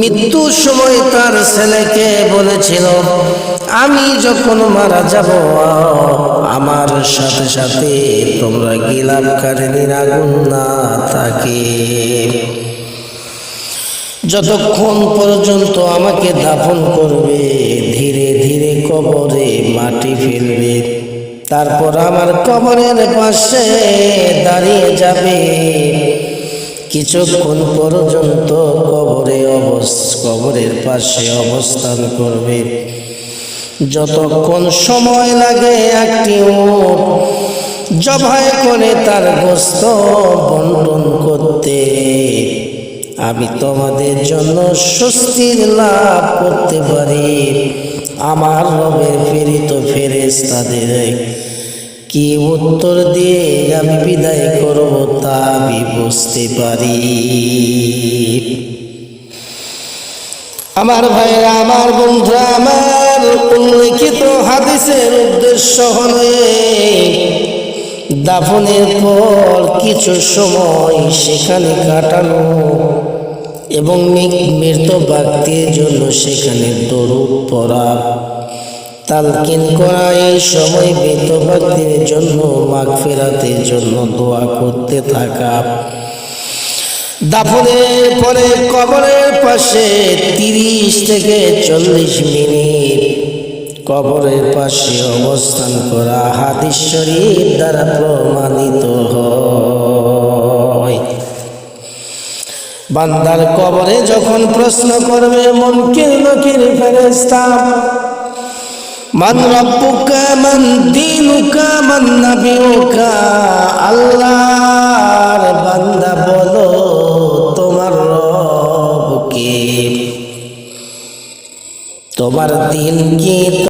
মৃত্যুর সময় তার ছেলেকে বলেছিল, আমি যখন মারা যাব, আমার সাথে সাথে তোমরা গিলাপ কারেনির আগুন না থাকে যতক্ষণ পর্যন্ত আমাকে দাফন করবে, ধীরে ধীরে কবরে মাটি ফেলবে। তারপর আমার কবরের পাশে দাঁড়িয়ে যাবে। কিছুক্ষণ পর্যন্ত কবরে কবরের পাশে অবস্থান করবে? যতক্ষণ সময় লাগে একটি উট জবাই করে তার গোস্ত বন্টন করতে। আমি তোমাদের জন্য স্বস্তির লাভ করতে পারি। আমার রবের প্রেরিত ফেরেস তাদের কি উত্তর দিয়ে আমি বিদায় করব তা আমি বুঝতে পারি। আমার ভাইরা আমার বন্ধুরা, আমার উল্লেখিত হাদিসের উদ্দেশ্য হল দাফনের পর কিছু সময় সেখানে কাটানো এবং মৃত ব্যক্তির জন্য সেখানে দরুদ পড়া। তালকিন করা এই সময় মৃত ব্যক্তির জন্য মাগফিরাতের জন্য দোয়া করতে থাকা। দাফনের পরে কবরের পাশে তিরিশ থেকে চল্লিশ মিনিট কবরের পাশে অবস্থান করা শরীফ দ্বারা প্রমাণিত হয়। বান্দার কবরে যখন প্রশ্ন করবে মনকির নকির ফেরেস্তা মান রব্বুকা, মান দিনুকা, মান নাবিউকা। আল্লাহর বান্দা বলো, তোমার রব কে? তোমার দিন কি